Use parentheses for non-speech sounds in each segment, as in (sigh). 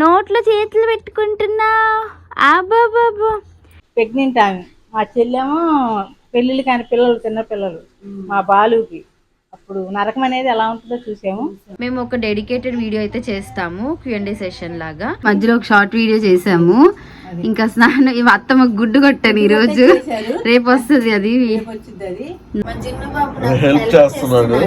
నోట్లో చేతులు పెట్టుకుంటున్నా. అబ్బాబాబా ప్రెగ్నెంట్ ఆమె. మా చెల్లెమో పెళ్ళిళ్ళు కాని పిల్లలు చిన్న పిల్లలు. మా బాలుకి. అప్పుడు నరకం అనేది ఎలా ఉంటుందో చూసాము. మేము ఒక డెడికేటెడ్ వీడియో అయితే చేస్తాము క్యూఎండే సెషన్ లాగా. మధ్యలో ఒక షార్ట్ వీడియో చేసాము. ఇంకా స్నానం ఇవి అత్తమ్మ గుడ్డు కొట్టాను ఈ రోజు. రేపు వస్తుంది అది. వచ్చింది అది. హెల్ప్ చేస్తున్నాడు.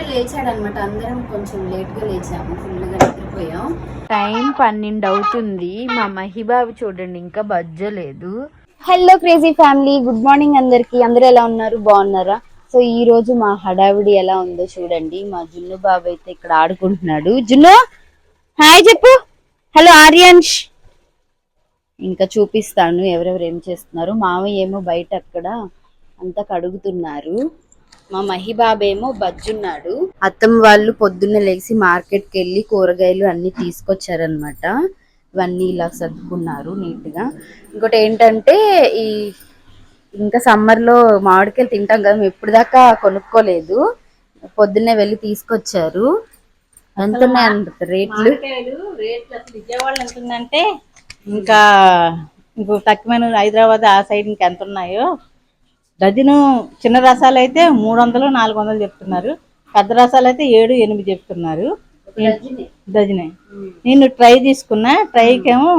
ఇప్పుడే లేచాడు అనమాట అందరం కొంచెం లేట్గా లేచాము. ఫుల్గా నిద్రపోయాం. టైం పన్నెండు అవుతుంది. మా మహిబాబు చూడండి ఇంకా బజ్జలేదు. Hello crazy family good morning అందరికి. అందరూ ఎలా ఉన్నారు? బాగున్నారా? సో ఈ రోజు మా హడావిడి ఎలా ఉందో చూడండి. మా జున్ను బాబు అయితే ఇక్కడ ఆడుకుంటున్నాడు. జున్ను హాయ్ చెప్పు. హలో ఆర్యాన్ష్ ఇంకా చూపిస్తాను. ఎవరెవరు ఏం చేస్తున్నారు? మామయ్య ఏమో బయట అక్కడ అంతా కడుగుతున్నారు. మా మహిబాబు ఏమో బజ్జున్నాడు. అత్తమ్మ వాళ్ళు పొద్దున్న లేచి మార్కెట్కి వెళ్ళి కూరగాయలు అన్ని తీసుకొచ్చారనమాట ఇవన్నీ ఇలా సర్దుకున్నారు నీట్గా ఇంకోటి ఏంటంటే ఈ ఇంకా సమ్మర్లో మామిడికాయలు తింటాం కదా మేము ఎప్పుడు దాకా కొనుక్కోలేదు. పొద్దున్నే వెళ్ళి తీసుకొచ్చారు. ఎంత ఉన్నాయంట రేట్లు? రేట్లు అసలు విజయవాడ ఎంత ఉందంటే ఇంకా ఇంకో తక్కువైన హైదరాబాద్ ఆ సైడ్ ఇంకా ఎంత ఉన్నాయో డజను చిన్న రసాలు అయితే మూడు వందలు నాలుగు వందలు చెప్తున్నారు. పెద్ద రసాలు అయితే ఏడు ఎనిమిది చెప్తున్నారు. డజనే. నేను ట్రై తీసుకున్నా. ట్రైకేమో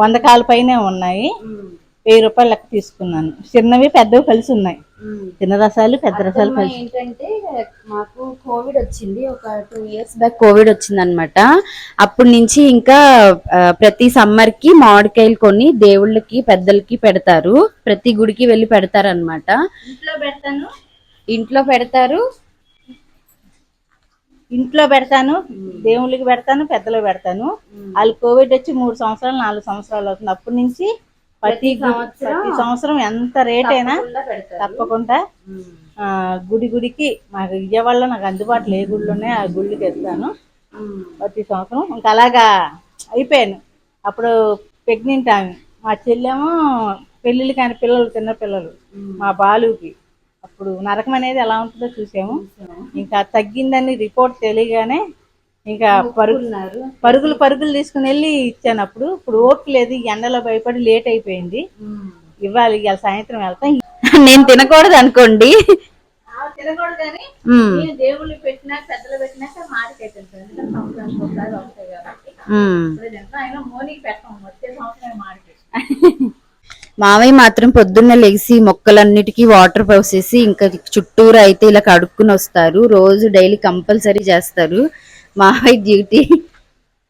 వంద కాల పైనే ఉన్నాయి. వెయ్యి రూపాయలు లెక్క తీసుకున్నాను. చిన్నవి పెద్దవి కలిసి ఉన్నాయి. చిన్న రసాలు పెద్ద రసాలు కలిసి ఏంటంటే మాకు కోవిడ్ వచ్చింది. ఒక టూ ఇయర్స్ బ్యాక్ కోవిడ్ వచ్చింది అనమాట అప్పటి నుంచి ఇంకా ప్రతి సమ్మర్కి మామిడికాయలు కొని దేవుళ్ళకి పెద్దలకి పెడతారు. ప్రతి గుడికి వెళ్ళి పెడతారు అనమాట ఇంట్లో పెడతాను. ఇంట్లో పెడతారు. ఇంట్లో పెడతాను దేవుళ్ళకి పెడతాను పెద్దలకు పెడతాను. వాళ్ళు కోవిడ్ వచ్చి మూడు సంవత్సరాలు నాలుగు సంవత్సరాలు అవుతుంది. అప్పటి నుంచి ప్రతి ప్రతి సంవత్సరం ఎంత రేట్ అయినా తప్పకుండా గుడి గుడికి మాకు విజయవాడలో నాకు అందుబాటులో ఏ గుళ్ళు ఉన్నాయి ఆ గుళ్ళకి వెళ్తాను. ప్రతి సంవత్సరం. ఇంకా అలాగా అయిపోయాను. అప్పుడు ప్రెగ్నెంట్ ఆమె. మా చెల్లెమో పెళ్ళిళ్ళు కాని పిల్లలు చిన్న పిల్లలు. మా బాలుకి. అప్పుడు నరకం అనేది ఎలా ఉంటుందో చూసాము. ఇంకా తగ్గిందని రిపోర్ట్ తెలియగానే ఇంకా పరుగు పరుగులు పరుగులు తీసుకుని వెళ్ళి ఇచ్చాను అప్పుడు. ఇప్పుడు ఓపిక లేదు ఎండలో భయపడి లేట్ అయిపోయింది. ఇవ్వాలి ఇవాళ సాయంత్రం వెళ్తాం. (laughs) నేను తినకూడదు అనుకోండి. తినకూడదు కానీ దేవుళ్ళు పెట్టినాక పెద్దలు పెట్టినాక మామయ్య (laughs) మాత్రం పొద్దున్న లెగిసి మొక్కలన్నిటికీ వాటర్ పోసేసి ఇంకా చుట్టూరు అయితే ఇలా కడుక్కుని వస్తారు. రోజు డైలీ కంపల్సరీ చేస్తారు. మావయ్య డ్యూటీ.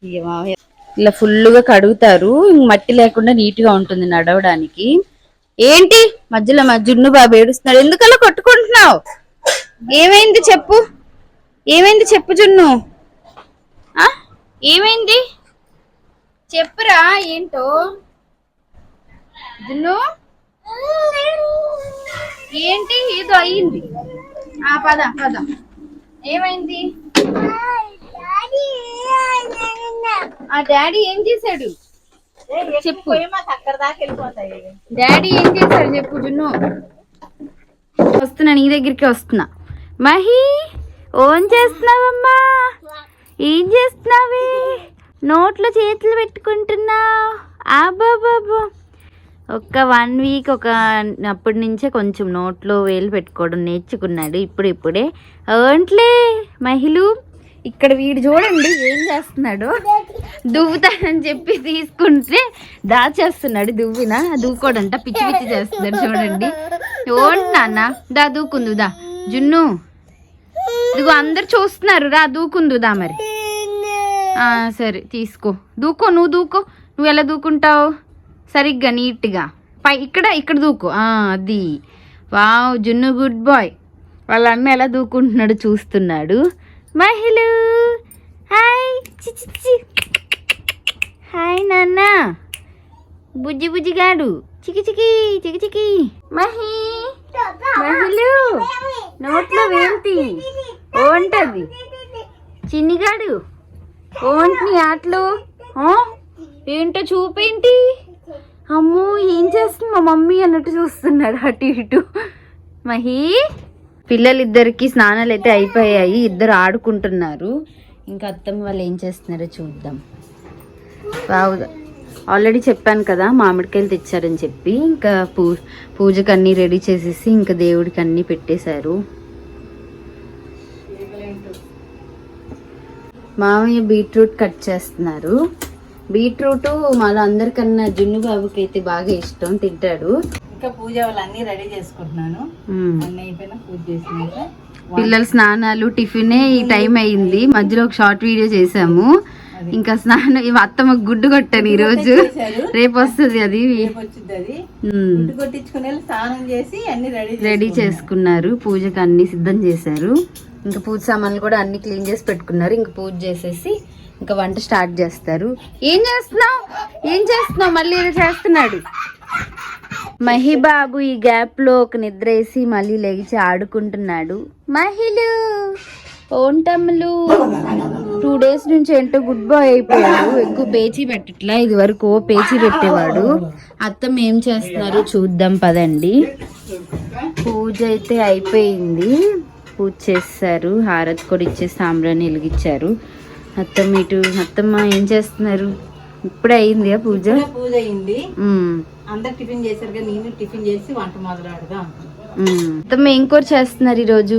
ఇక మావయ్య ఇలా ఫుల్గా కడుగుతారు. ఇంక మట్టి లేకుండా నీట్గా ఉంటుంది నడవడానికి. ఏంటి? మధ్యలో మా జున్ను బాబు ఏడుస్తున్నాడు. ఎందుకలా కొట్టుకుంటున్నావు? ఏమైంది చెప్పు. ఏమైంది చెప్పు జున్ను. ఆ? ఏమైంది? చెప్పురా ఏంటో? జున్ను? ఏంటి? ఏదో అయ్యింది. ఆ పద పద. ఏమైంది? ఆ డాడీ ఏం చేశాడు? చెప్పు. డాడీ ఏం చేశాడు చెప్పు జున్ను. వస్తున్నా నీ దగ్గరికి వస్తున్నా. మహి ఓన్ చేస్తున్నావమ్మా? ఏం చేస్తున్నావే? నోట్లో చేతులు పెట్టుకుంటున్నా అబ్బాబాబా ఒక వన్ వీక్ ఒక అప్పటి నుంచే కొంచెం నోట్లో వేలు పెట్టుకోవడం నేర్చుకున్నాడు. ఇప్పుడు ఇప్పుడే. ఓంట్లే మహిళ? ఇక్కడ వీడు చూడండి ఏం చేస్తున్నాడు? దువ్వుతానని చెప్పి తీసుకుంటే దాచేస్తున్నాడు దువ్విన. దువ్వుకోడంట పిచ్చి పిచ్చి చేస్తున్నాడు చూడండి. ఓంటి నాన్న దా దూకుందు దా. జున్ను ఇదిగో అందరు చూస్తున్నారు రా దూకుందు దా మరి. సరే తీసుకో. దూకో నువ్వు దూకో. నువ్వు ఎలా దూకుంటావు? సరిగ్గా నీట్గా. పై ఇక్కడ ఇక్కడ దూకో. అది. వావ్ జున్ను గుడ్ బాయ్. వాళ్ళ అన్న ఎలా దూకుంటున్నాడు చూస్తున్నాడు. మహిళ హాయ్ చి హాయ్ నాన్న. బుజ్జి బుజ్జిగాడు చికి చికి చికి చికి. మహి. మహిళ నోట్లో ఏంటి ఓంటది చిన్నిగాడు ఓంటి ఆటలు. ఏంటో చూపేంటి? అమ్మో ఏం చేస్తుంది మా మమ్మీ అన్నట్టు చూస్తున్నాడు అటు ఇటు. మహి. పిల్లలిద్దరికి స్నానాలు అయితే అయిపోయాయి ఇద్దరు ఆడుకుంటున్నారు. ఇంకా అత్తమ్మ వాళ్ళు ఏం చేస్తున్నారో చూద్దాం. బాగా ఆల్రెడీ చెప్పాను కదా మామిడికాయలు తెచ్చారని చెప్పి ఇంకా పూ పూజకు అన్నీ రెడీ చేసేసి ఇంకా దేవుడికి అన్నీ పెట్టేశారు. మామయ్య బీట్రూట్ కట్ చేస్తున్నారు. బీట్రూట్ మాలో అందరికన్నా జున్ను బాబుకి అయితే బాగా ఇష్టం తింటాడు. ఇంకా పూజ వాళ్ళు అన్ని రెడీ చేసుకుంటున్నాను. అన్నీ అయిపోయినా పూజ చేసినాక పిల్లల స్నానాలు టిఫినే ఈ టైం అయింది. మధ్యలో ఒక షార్ట్ వీడియో చేసాము. ఇంకా స్నానం ఇవి అత్తమ్మ గుడ్డు కొట్టాను ఈ రోజు రేపు వస్తుంది అది. గుడ్డు కొట్టించుకుని స్నానం చేసి అన్ని రెడీ రెడీ చేసుకున్నారు. పూజకు అన్ని సిద్ధం చేశారు. ఇంకా పూజ సామాన్లు కూడా అన్ని క్లీన్ చేసి పెట్టుకున్నారు. ఇంకా పూజ చేసేసి ఇంకా వంట స్టార్ట్ చేస్తారు. ఏం చేస్తున్నావు? ఏం చేస్తున్నావు? మళ్ళీ చేస్తున్నాడు. మహిబాబు ఈ గ్యాప్లో ఒక నిద్ర వేసి మళ్ళీ లేచి ఆడుకుంటున్నాడు. మహిళ! ఓంటమ్ములు టూ డేస్ నుంచి ఏంటో గుడ్ బాయ్ అయిపోయాడు. ఎక్కువ పేచీ పెట్టట్లా ఇది వరకు ఓ పేచీ పెట్టేవాడు. అత్తమ్మ ఏం చేస్తున్నారు చూద్దాం పదండి. పూజ అయితే అయిపోయింది. పూజ చేస్తారు. హారతి కూడా ఇచ్చేసి సాంబ్రాన్ని వెలిగించారు. అత్తమ్మ ఇటు అత్తమ్మ ఏం చేస్తున్నారు? ఇప్పుడే అయింది పూజ? పూజ అయింది. అందరు టిఫిన్ చేశారు కదా నేను టిఫిన్ చేసి వంట మొదలాడదాం. అత్తమ్మ ఏం కూర చేస్తున్నారు ఈరోజు?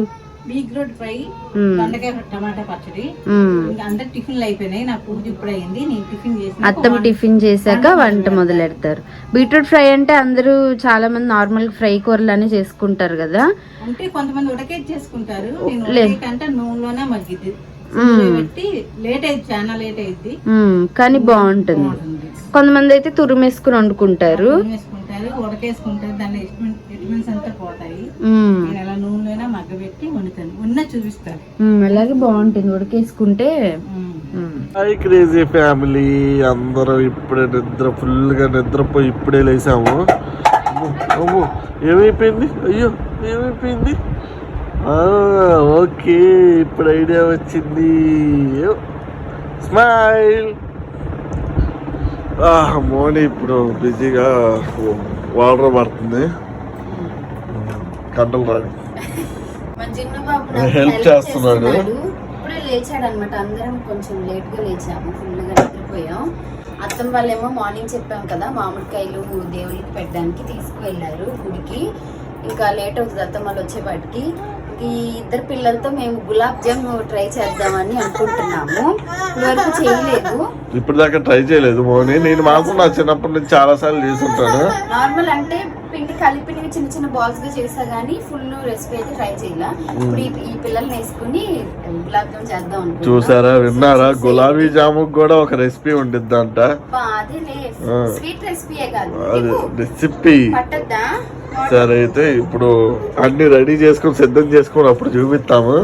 బీట్రూట్ ఫ్రై ఉమ్, దొండకాయ టమాటా పచ్చడి. అందరు టిఫిన్లు అయిపోయినాయి నా పూజ ఇప్పుడు అయింది నేను టిఫిన్ చేసి అత్తమ్మ టిఫిన్ చేశాక వంట మొదలెడతారు. బీట్రూట్ ఫ్రై అంటే అందరూ చాలా మంది నార్మల్ ఫ్రై కూరలానే చేసుకుంటారు కదా? అంటే కొంతమంది ఉడకేది చేసుకుంటారు. నేను. ఉడకేకంటే నూనెలోనే మగ్గిద్ది. పెట్టి లేట్ అయింది చాలా లేట్ అయింది. కానీ బాగుంటుంది. కొంతమంది అయితే తురుమేసుకుని వండుకుంటారు. వేసుకుంటారు ఉడకేసుకుంటారు దాని విటమిన్స్ అంతా పోతాయి. ఉమ్, నేను అలా నూనెలోనే మగ్గబెట్టి వండుతాను. ఉన్న చూపిస్తాను. ఉమ్, అలాగే బాగుంటుంది ఉడకేసుకుంటే. Hi crazy family. అందరూ ఇప్పుడే నిద్ర ఫుల్గా నిద్రపోయి ఇప్పుడే లేసాము. ఏమైపోయింది? అయ్యో ఏమైపోయింది? ఓకే ఇప్పుడు ఐడియా వచ్చింది. స్మైల్. మోని ఇప్పుడు బిజీగా వాటర్ పడుతుంది. కంటలు నాకు హెల్ప్ చేస్తున్నాడు. ఇప్పుడే లేచాడు అనమాట అందరం కొంచెం లేట్గా లేచాము. ఫుల్గా నిద్రపోయాం. అత్తం వాళ్ళేమో మార్నింగ్ చెప్పాం కదా మామిడికాయలు దేవునికి పెట్టడానికి తీసుకువెళ్ళారు గుడికి. ఇంకా లేట్ అవుతుంది అత్తం వాళ్ళు వచ్చేపాటికి ఈ ఇద్దరు పిల్లలతో మేము గులాబ్ జామ్ ట్రై చేద్దామని అనుకుంటున్నాము. ఇప్పటివరకు చేయలేదు. ఇప్పుడు దాకా ట్రై చేయలేదు మోని. నేను మాత్రం నా చిన్నప్పటి నుంచి చాలా సార్లు చేసుంటాను నార్మల్ అంటే పిండి కలిపినవి చిన్న చిన్న బాల్స్గా చేసా గానీ ఫుల్ రెసిపీ అయితే ట్రై చేయాల. ఇప్పుడు ఈ- పిల్లల్ని వేసుకుని గులాబ్ జామ్ చేద్దాం అనుకుంటున్నాం. చూసారా విన్నారా? గులాబీ జాముకు కూడా ఒక రెసిపీ ఉండిద్దంట. అదేలే ఆ. స్వీట్ రెసిపీయే కాదు. రెసిపీ పట్టద్దా? సరే అయితే ఇప్పుడు అన్ని రెడీ చేసుకొని సిద్ధం చేసుకొని అప్పుడు చూపిస్తాము.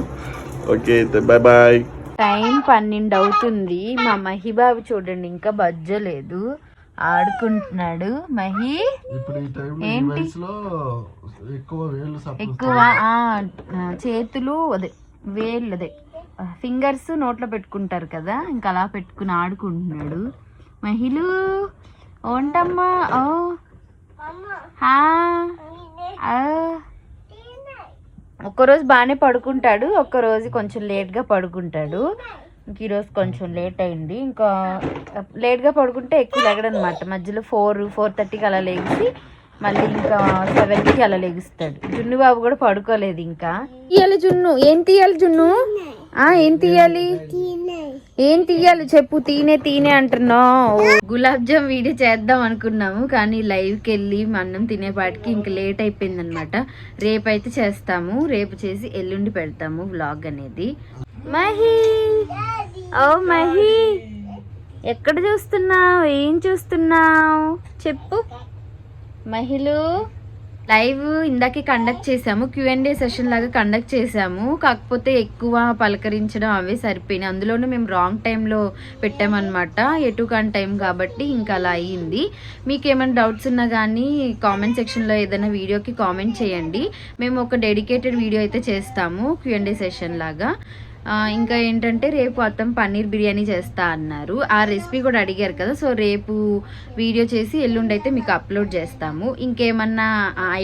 ఓకే అయితే బాయ్ బాయ్ టైం పన్నెండు అవుతుంది. మా మహిబాబు చూడండి ఇంకా బజ్జలేదు. ఆడుకుంటున్నాడు. మహి ఇప్పుడు ఈ టైం ఏంటి? ఎక్కువ ఎక్కువ చేతులు అదే వేళ్ళు అదే. ఫింగర్స్ నోట్లో పెట్టుకుంటారు కదా ఇంకా అలా పెట్టుకుని ఆడుకుంటున్నాడు. మహిళ ఓంటమ్మా ఓ. ఒక్కరోజు బాగానే పడుకుంటాడు ఒక్కరోజు కొంచెం లేట్గా పడుకుంటాడు. ఇంక ఈరోజు కొంచెం లేట్ అయింది. ఇంకా లేట్గా పడుకుంటే ఎక్కువ లెగడనమాట. మధ్యలో ఫోర్ ఫోర్ థర్టీకి అలా లేచి మళ్ళీ ఇంకా సెవెన్కి అలా లెగుస్తాడు. జున్ను బాబు కూడా పడుకోలేదు ఇంకా. తీయాలి జున్ను. ఏం తీయాలి జున్ను? ఏం తీయాలి? ఏం తీయాలి చెప్పు. తీనే తీనే అంటున్నావు. గులాబ్ జామ్ వీడియో చేద్దాం అనుకున్నాము కానీ లైవ్కి వెళ్ళి అన్నం తినేపాటికి ఇంక లేట్ అయిపోయింది అనమాట రేపు అయితే చేస్తాము. రేపు చేసి ఎల్లుండి పెడతాము వ్లాగ్ అనేది. మహి! ఓ మహి ఎక్కడ చూస్తున్నావు? ఏం చూస్తున్నావు? చెప్పు. మహిళ లైవ్ ఇందాకే కండక్ట్ చేసాము క్యూఎండే సెషన్ లాగా కండక్ట్ చేసాము కాకపోతే ఎక్కువ పలకరించడం అవే సరిపోయినాయి. అందులోనూ మేము రాంగ్ టైంలో పెట్టామన్నమాట. ఎటు కాని టైం కాబట్టి ఇంకా అలా అయ్యింది మీకు ఏమైనా డౌట్స్ ఉన్నా కానీ కామెంట్ సెక్షన్లో ఏదైనా వీడియోకి కామెంట్ చేయండి. మేము ఒక డెడికేటెడ్ వీడియో అయితే చేస్తాము క్యూఎండే సెషన్ లాగా. ఇంకా ఏంటంటే రేపు అత్తం పన్నీర్ బిర్యానీ చేస్తా అన్నారు. ఆ రెసిపీ కూడా అడిగారు కదా సో రేపు వీడియో చేసి ఎల్లుండి అయితే మీకు అప్లోడ్ చేస్తాము. ఇంకేమన్నా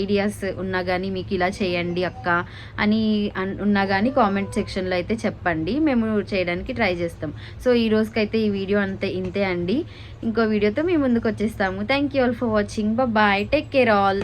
ఐడియాస్ ఉన్నా కానీ మీకు ఇలా చేయండి అక్క అని ఉన్నా కానీ కామెంట్ సెక్షన్లో అయితే చెప్పండి. మేము చేయడానికి ట్రై చేస్తాం. సో ఈ రోజుకైతే ఈ వీడియో అంతే ఇంతే అండి. ఇంకో వీడియోతో మీ ముందుకు వచ్చేస్తాము thank you all for watching bye take care all